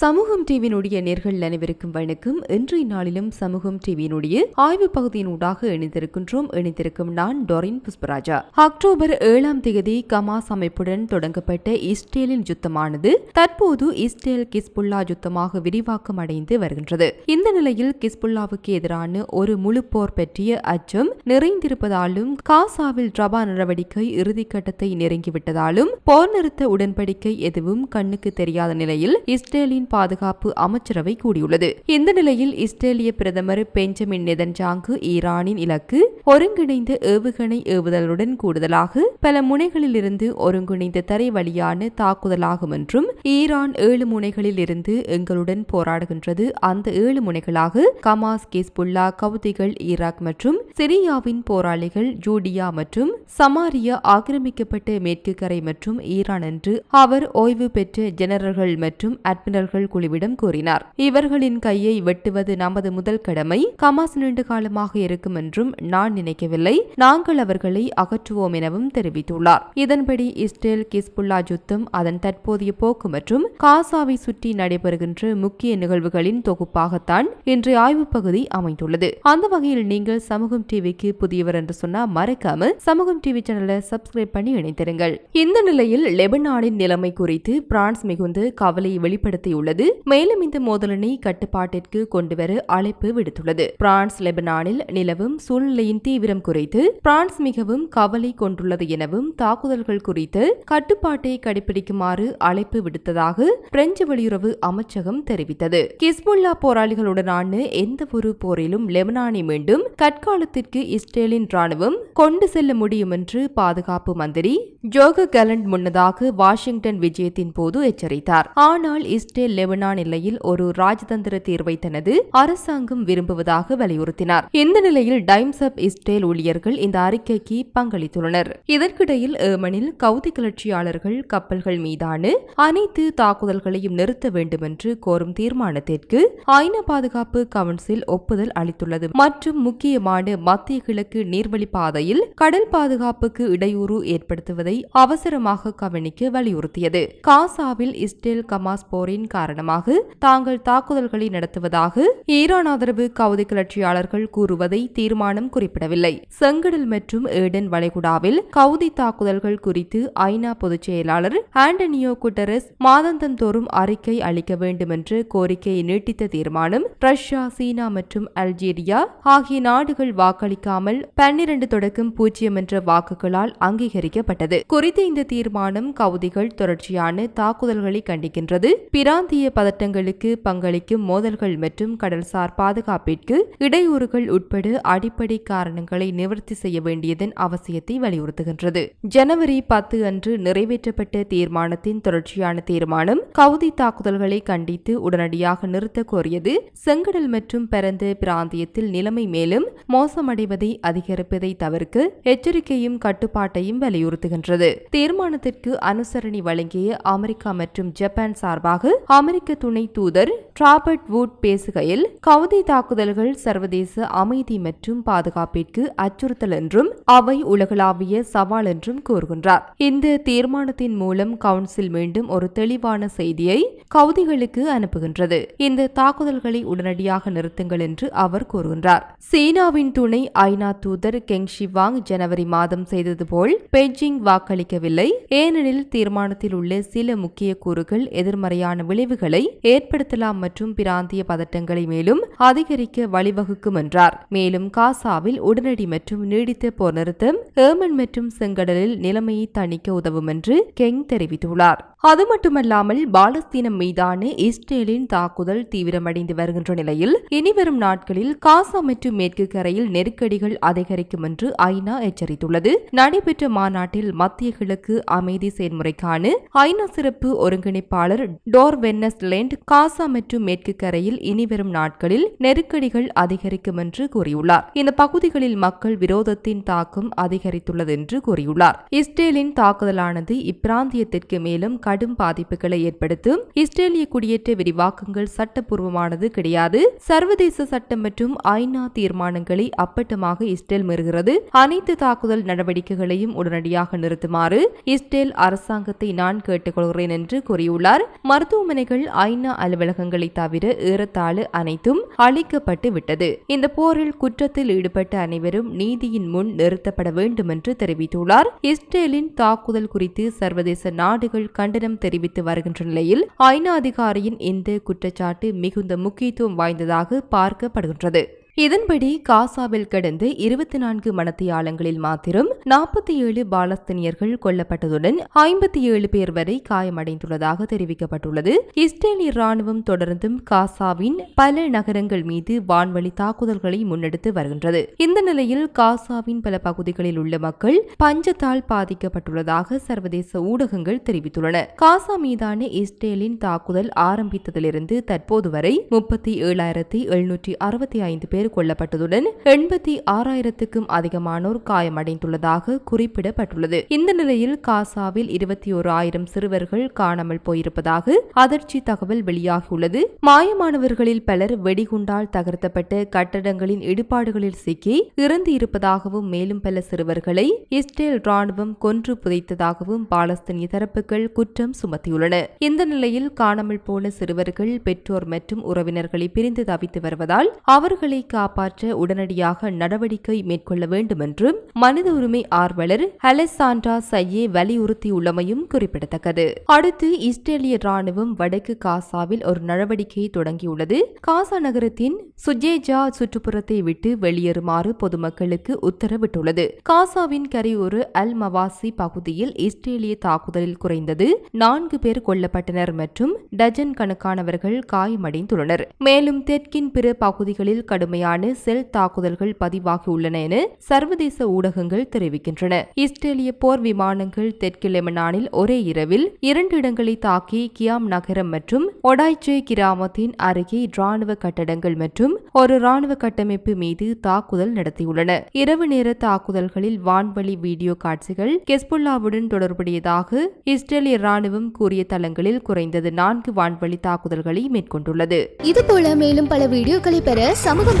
சமூகம் டிவியினுடைய நேர்கள் அனைவருக்கும் வணக்கம். இன்றைய நாளிலும் சமூகம் டிவியினுடைய ஆய்வு பகுதியினூடாக இணைந்திருக்கின்றோம். இணைந்திருக்கும் நான் டொரின் புஷ்பராஜா. அக்டோபர் ஏழாம் தேதி கமாஸ் அமைப்புடன் தொடங்கப்பட்ட இஸ்ரேலின் யுத்தமானது தற்போது இஸ்ரேல் கிஸ்புல்லா யுத்தமாக விரிவாக்கம் அடைந்து வருகின்றது. இந்த நிலையில் கிஸ்புல்லாவுக்கு எதிரான ஒரு முழு போர் பற்றிய அச்சம் நிறைந்திருப்பதாலும் காசாவில் ரபா நடவடிக்கை இறுதிக்கட்டத்தை நெருங்கிவிட்டதாலும் போர் நிறுத்த உடன்படிக்கை எதுவும் கண்ணுக்கு தெரியாத நிலையில் இஸ்ரேலின் பாதுகாப்பு அமைச்சரவை கூடியுள்ளது. இந்த நிலையில் இஸ்ரேலிய பிரதமர் பெஞ்சமின் நெதன்ஜாங்கு ஈரானின் இலக்கு ஒருங்கிணைந்த ஏவுகணை ஏவுதலுடன் கூடுதலாக பல முனைகளில் இருந்து ஒருங்கிணைந்த தரை வழியான தாக்குதலாகும் என்றும் ஈரான் ஏழு முனைகளில் இருந்து எங்களுடன் போராடுகின்றது. அந்த ஏழு முனைகளாக கமாஸ் கிஸ்புல்லா கவுதிகள் ஈராக் மற்றும் சிரியாவின் போராளிகள் ஜூடியா மற்றும் சமாரியா ஆக்கிரமிக்கப்பட்ட மேற்கு கரை மற்றும் ஈரான் என்று அவர் ஓய்வு பெற்ற ஜெனரல்கள் மற்றும் அட்மிரல்கள் குழுவிடம் கூறினார். இவர்களின் கையை வெட்டுவது நமது முதல் கடமை. கமாஸ் நீண்ட காலமாக இருக்கும் என்றும் நான் நினைக்கவில்லை. நாங்கள் அவர்களை அகற்றுவோம் எனவும் தெரிவித்துள்ளார். இதன்படி இஸ்ரேல் கிஸ்புல்லா யுத்தம் அதன் தற்போதைய போக்கு மற்றும் காசாவை சுற்றி நடைபெறுகின்ற முக்கிய நிகழ்வுகளின் தொகுப்பாகத்தான் இன்றைய ஆய்வு பகுதி அமைந்துள்ளது. அந்த வகையில் நீங்கள் சமூகம் டிவிக்கு புதியவர் என்று சொன்னால் மறக்காம சமூகம் டிவி சேனலை சப்ஸ்கிரைப் பண்ணி இணைத்திருங்கள் இந்த நிலையில் லெபனானின் நிலைமை குறித்து பிரான்ஸ் மிகுந்த கவலை வெளிப்படுத்தியுள்ளது. மேலும் இந்த மோதலினை கட்டுப்பாட்டிற்கு கொண்டுவர அழைப்பு விடுத்துள்ளது. பிரான்ஸ் லெபனானில் நிலவும் சூழ்நிலையின் தீவிரம் குறித்து பிரான்ஸ் மிகவும் கவலை கொண்டுள்ளது எனவும் தாக்குதல்கள் குறித்து கட்டுப்பாட்டை கடைபிடிக்குமாறு அழைப்பு விடுத்ததாக பிரெஞ்சு வெளியுறவு அமைச்சகம் தெரிவித்தது. கிஸ்புல்லா போராளிகளுடனான எந்த ஒரு போரிலும் லெபனானை மீண்டும் கற்காலத்திற்கு இஸ்ரேலின் ராணுவம் கொண்டு செல்ல முடியும் என்று பாதுகாப்பு மந்திரி ஜோக கலண்ட் முன்னதாக வாஷிங்டன் விஜயத்தின் போது எச்சரித்தார். ஆனால் இஸ்ரேல் லெபனான் எல்லையில் ஒரு ராஜதந்திர தீர்வை தனது அரசாங்கம் விரும்புவதாக வலியுறுத்தினார். இந்த நிலையில் டைம்ஸ் ஆப் இஸ்ரேல் ஊழியர்கள் இந்த அறிக்கைக்கு பங்களித்துள்ளனர். இதற்கிடையில் ஏமனில் கவுதி கிளர்ச்சியாளர்கள் கப்பல்கள் மீதான அனைத்து தாக்குதல்களையும் நிறுத்த வேண்டும் என்று கோரும் தீர்மானத்திற்கு ஐநா பாதுகாப்பு கவுன்சில் ஒப்புதல் அளித்துள்ளது. மற்றும் முக்கியமான மத்திய கிழக்கு நீர்வழி பாதையில் கடல் பாதுகாப்புக்கு இடையூறு ஏற்படுத்துவதை அவசரமாக கவனிக்க வலியுறுத்தியது. காசாவில் இஸ்ரேல் கமாஸ் போரின் காரணமாக தாங்கள் தாக்குதல்களை நடத்துவதாக ஈரான் ஆதரவு கவுதி கிளர்ச்சியாளர்கள் கூறுவதை தீர்மானம் குறிப்பிடவில்லை. செங்கடல் மற்றும் ஏடன் வளைகுடாவில் கவுதி தாக்குதல்கள் குறித்து ஐநா பொதுச் செயலாளர் ஆண்டனியோ குட்டரஸ் மாதந்தந்தோறும் அறிக்கை அளிக்க வேண்டும் என்று கோரிக்கையை நீட்டித்த தீர்மானம் ரஷ்யா சீனா மற்றும் அல்ஜீரியா ஆகிய நாடுகள் வாக்களிக்காமல் பன்னிரண்டு தொடக்கம் பூஜ்ஜியம் என்ற வாக்குகளால் அங்கீகரிக்கப்பட்டது. குறித்த இந்த தீர்மானம் கவுதிகள் தொடர்ச்சியான தாக்குதல்களை கண்டிக்கின்றது. பிராந்திய பதட்டங்களுக்கு பங்களிக்கும் மோதல்கள் மற்றும் கடல்சார் பாதுகாப்பிற்கு இடையூறுகள் உட்பட அடிப்படை காரணங்களை நிவர்த்தி செய்ய வேண்டியதன் அவசியத்தை வலியுறுத்துகின்றது. ஜனவரி பத்து அன்று நிறைவேற்றப்பட்ட தீர்மானத்தின் தொடர்ச்சியான தீர்மானம் கவுதி தாக்குதல்களை கண்டித்து உடனடியாக நிறுத்த கோரியது. செங்கடல் மற்றும் பரந்த பிராந்தியத்தில் நிலைமை மேலும் மோசமடைவதை அதிகரிப்பதை தவிர்க்க எச்சரிக்கையும் கட்டுப்பாட்டையும் வலியுறுத்துகின்றது. தீர்மானத்திற்கு அனுசரணை வழங்கிய அமெரிக்கா மற்றும் ஜப்பான் சார்பாக அமெரிக்க துணை தூதர் ராபர்ட் வூட் பேசுகையில் கவுதி தாக்குதல்கள் சர்வதேச அமைதி மற்றும் பாதுகாப்பிற்கு அச்சுறுத்தல் என்றும் அவை உலகளாவிய சவால் என்றும் கூறுகின்றார். இந்த தீர்மானத்தின் மூலம் கவுன்சில் மீண்டும் ஒரு தெளிவான செய்தியை கவுதிகளுக்கு அனுப்புகின்றது. இந்த தாக்குதல்களை உடனடியாக நிறுத்துங்கள் என்று அவர் கூறுகின்றார். சீனாவின் துணை ஐநா தூதர் கெங் ஷிவாங் ஜனவரி மாதம் செய்தது போல் பெய்ஜிங் வாக்களிக்கவில்லை. ஏனெனில் தீர்மானத்தில் உள்ள சில முக்கிய கூறுகள் எதிர்மறையான விளை விளைவுகளை ஏற்படுத்தலாம் மற்றும் பிராந்திய பதட்டங்களை மேலும் அதிகரிக்க வழிவகுக்கும் என்றார். மேலும் காசாவில் உடனடி மற்றும் நீடித்த போர் நிறுத்தம் ஏமன் மற்றும் செங்கடலில் நிலைமையை தணிக்க உதவும் என்று கெங் தெரிவித்துள்ளார். அது மட்டுமல்லாமல் பாலஸ்தீனம் மீதான இஸ்ரேலின் தாக்குதல் தீவிரமடைந்து வருகின்ற நிலையில் இனிவரும் நாட்களில் காசா மற்றும் மேற்கு கரையில் நெருக்கடிகள் அதிகரிக்கும் என்று ஐநா எச்சரித்துள்ளது. நடைபெற்ற மாநாட்டில் மத்திய கிழக்கு அமைதி செயல்முறைக்கான ஐநா சிறப்பு ஒருங்கிணைப்பாளர் டோர்வென் வென்னஸ்லேண்ட் காசா மற்றும் மேற்கு கரையில் இனிவரும் நாட்களில் நெருக்கடிகள் அதிகரிக்கும் என்று கூறியுள்ளார். இந்த பகுதிகளில் மக்கள் விரோதத்தின் தாக்கம் அதிகரித்துள்ளது என்று கூறியுள்ளார். இஸ்ரேலின் தாக்குதலானது இப்பிராந்தியத்திற்கு மேலும் கடும் பாதிப்புகளை ஏற்படுத்தும் இஸ்ரேலிய குடியேற்ற விரிவாக்கங்கள் சட்டப்பூர்வமானது கிடையாது சர்வதேச சட்டம் மற்றும் ஐநா தீர்மானங்களை அப்பட்டமாக இஸ்ரேல் மீறுகிறது அனைத்து தாக்குதல் நடவடிக்கைகளையும் உடனடியாக நிறுத்துமாறு இஸ்ரேல் அரசாங்கத்தை நான் கேட்டுக்கொள்கிறேன் என்று கூறியுள்ளார். மருத்துவமனை மருத்துவமனைகள் ஐநா அலுவலகங்களை தவிர ஏறத்தாழ அனைத்தும் அழிக்கப்பட்டு விட்டது. இந்த போரில் குற்றத்தில் ஈடுபட்ட அனைவரும் நீதியின் முன் நிறுத்தப்பட வேண்டும் என்று தெரிவித்துள்ளார். இஸ்ரேலின் தாக்குதல் குறித்து சர்வதேச நாடுகள் கண்டனம் தெரிவித்து வருகின்ற நிலையில் ஐநா அதிகாரியின் இந்த குற்றச்சாட்டு மிகுந்த முக்கியத்துவம் வாய்ந்ததாக பார்க்கப்படுகின்றது. இதன்படி காசாவில் கடந்த இருபத்தி நான்கு மணத்தியாலங்களில் மாத்திரம் நாற்பத்தி ஏழு பாலஸ்தீனியர்கள் கொல்லப்பட்டதுடன் ஐம்பத்தி ஏழு பேர் வரை காயமடைந்துள்ளதாக தெரிவிக்கப்பட்டுள்ளது. இஸ்ரேலிய ராணுவம் தொடர்ந்தும் காசாவின் பல நகரங்கள் மீது வான்வழி தாக்குதல்களை முன்னெடுத்து வருகின்றது. இந்த நிலையில் காசாவின் பல பகுதிகளில் உள்ள மக்கள் பஞ்சத்தால் பாதிக்கப்பட்டுள்ளதாக சர்வதேச ஊடகங்கள் தெரிவித்துள்ளன. காசா மீதான இஸ்ரேலின் தாக்குதல் ஆரம்பித்ததிலிருந்து தற்போது வரை முப்பத்தி ஏழாயிரத்தி எழுநூற்றி அறுபத்தி ஐந்து பேர் பேர் கொல்லப்பட்டதுடன் எண்பத்தி ஆறாயிரத்துக்கும் அதிகமானோர் காயமடைந்துள்ளதாக குறிப்பிடப்பட்டுள்ளது. இந்த நிலையில் காசாவில் இருபத்தி ஒரு ஆயிரம் சிறுவர்கள் காணாமல் போயிருப்பதாக அதிர்ச்சி தகவல் வெளியாகியுள்ளது. மாயமானவர்களில் பலர் வெடிகுண்டால் தகர்த்தப்பட்ட கட்டடங்களின் இடிபாடுகளில் சிக்கி இறந்து இருப்பதாகவும் மேலும் பல சிறுவர்களை இஸ்ரேல் ராணுவம் கொன்று புதைத்ததாகவும் பாலஸ்தீனிய தரப்புகள் குற்றம் சுமத்தியுள்ளன. இந்த நிலையில் காணாமல் போன சிறுவர்கள் பெற்றோர் மற்றும் உறவினர்களை பிரிந்து தவித்து வருவதால் அவர்களை காப்பாற்ற உடனடியாக நடவடிக்கை மேற்கொள்ள வேண்டும் என்று மனித உரிமை ஆர்வலர் அலெசாண்டா சையே வலியுறுத்தியுள்ளமையும் குறிப்பிடத்தக்கது. அடுத்து இஸ்ரேலிய ராணுவம் வடக்கு காசாவில் ஒரு நடவடிக்கையை தொடங்கியுள்ளது. காசா நகரத்தின் சுஜேஜா சுற்றுப்புறத்தை விட்டு வெளியேறுமாறு பொதுமக்களுக்கு உத்தரவிட்டுள்ளது. காசாவின் கரையோர அல் மவாசி பகுதியில் இஸ்ரேலிய தாக்குதலில் குறைந்தது நான்கு பேர் கொல்லப்பட்டனர் மற்றும் டஜன் கணக்கானவர்கள் காயமடைந்துள்ளனர். மேலும் தெற்கின் பிற பகுதிகளில் கடுமையான செல் தாக்குதல்கள் பதிவாகியுள்ளன என சர்வதேச ஊடகங்கள் தெரிவிக்கின்றன. இஸ்ரேலிய போர் விமானங்கள் தெற்கு லெமனானில் ஒரே இரவில் இரண்டு இடங்களை தாக்கி கியாம் நகரம் மற்றும் ஒடாய்ச்சே கிராமத்தின் அருகே ராணுவ கட்டடங்கள் மற்றும் ஒரு ராணுவ கட்டமைப்பு மீது தாக்குதல் நடத்தியுள்ளன. இரவு நேர தாக்குதல்களில் வான்வழி வீடியோ காட்சிகள் கெஸ்புல்லாவுடன் தொடர்புடையதாக இஸ்ரேலிய ராணுவம் கூறிய தளங்களில் குறைந்தது நான்கு வான்வழி தாக்குதல்களை மேற்கொண்டுள்ளது. இதுபோல மேலும் பல வீடியோக்களை பெற சமூகம்